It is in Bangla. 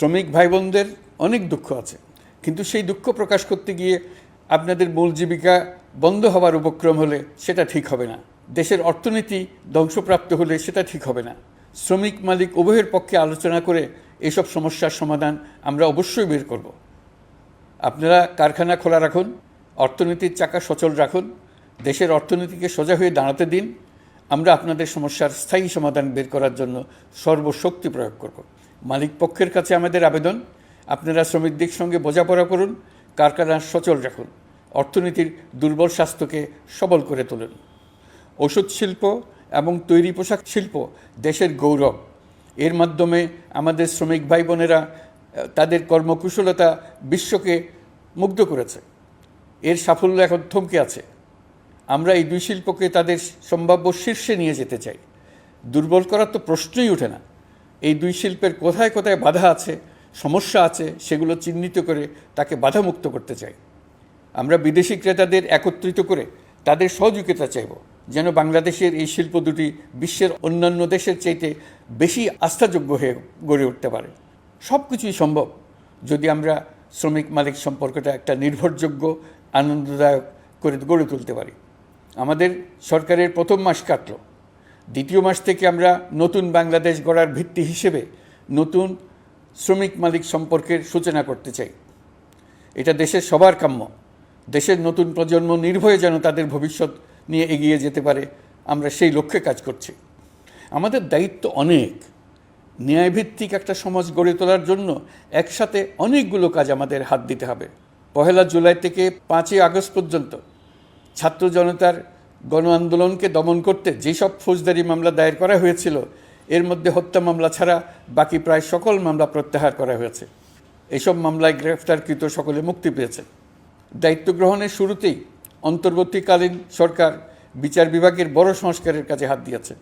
শ্রমিক ভাই বোনদের অনেক দুঃখ আছে। কিন্তু সেই দুঃখ প্রকাশ করতে গিয়ে আপনাদের মূল জীবিকা বন্ধ হওয়ার উপক্রম হলে সেটা ঠিক হবে না। দেশের অর্থনীতি ধ্বংসপ্রাপ্ত হলে সেটা ঠিক হবে না। শ্রমিক মালিক উভয়ের পক্ষে আলোচনা করে এসব সমস্যার সমাধান আমরা অবশ্যই বের করব। আপনারা কারখানা খোলা রাখুন, অর্থনীতির চাকা সচল রাখুন, দেশের অর্থনীতিকে সোজা হয়ে দাঁড়াতে দিন। আমরা আপনাদের সমস্যার স্থায়ী সমাধান বের করার জন্য সর্বশক্তি প্রয়োগ করব। মালিক পক্ষের কাছে আমাদের আবেদন। আপনারা শ্রমিকদের সঙ্গে বোঝাপড়া করুন কারখানা সচল রাখুন। অর্থনীতির দুর্বল স্বাস্থ্যকে সবল করে তুলুন। ওষুধ শিল্প এবং তৈরি পোশাক শিল্প দেশের গৌরব। এর মাধ্যমে আমাদের শ্রমিক ভাই বোনেরা তাদের কর্মকুশলতা বিশ্বকে মুগ্ধ করেছে। এর সাফল্য এখন থমকে আছে। আমরা এই দুই শিল্পকে তাদের সম্ভাব্য শীর্ষে নিয়ে যেতে চাই। দুর্বল করার তো প্রশ্নই ওঠে না। এই দুই শিল্পের কোথায় কোথায় বাধা আছে, সমস্যা আছে, সেগুলো চিহ্নিত করে তাকে বাধামুক্ত করতে চাই। আমরা বিদেশি ক্রেতাদের একত্রিত করে তাদের সহযোগিতা চাইব, যেন বাংলাদেশের এই শিল্প দুটি বিশ্বের অন্যান্য দেশের চাইতে বেশি আস্থাযোগ্য হয়ে গড়ে উঠতে পারে। সব কিছুই সম্ভব যদি আমরা শ্রমিক মালিক সম্পর্কটা একটা নির্ভরযোগ্য, আনন্দদায়ক করে গড়ে তুলতে পারি। আমাদের সরকারের প্রথম মাস কাটলো। দ্বিতীয় মাস থেকে আমরা নতুন বাংলাদেশ গড়ার ভিত্তি হিসেবে নতুন শ্রমিক মালিক সম্পর্কের সূচনা করতে চাই। এটা দেশের সবার কাম্য। দেশের নতুন প্রজন্ম নির্ভয়ে যেন তাদের ভবিষ্যৎ নিয়ে এগিয়ে যেতে পারে, আমরা সেই লক্ষ্যে কাজ করছি। আমাদের দায়িত্ব অনেক। ন্যায়ভিত্তিক একটা সমাজ গড়ে তোলার জন্য একসাথে অনেকগুলো কাজ আমাদের হাত দিতে হবে। পহেলা জুলাই থেকে পাঁচই আগস্ট পর্যন্ত ছাত্র জনতার গণ আন্দোলনকে দমন করতে যেসব ফৌজদারি মামলা দায়ের করা হয়েছিল, এর মধ্যে হত্যা মামলা ছাড়া বাকি প্রায় সকল মামলা প্রত্যাহার করা হয়েছে। এসব মামলায় গ্রেফতারকৃত সকলে মুক্তি পেয়েছে। দায়িত্ব গ্রহণের শুরুতেই অন্তর্বর্তীকালীন সরকার বিচার বিভাগের বড় সংস্কারের কাজে হাত দিয়েছে।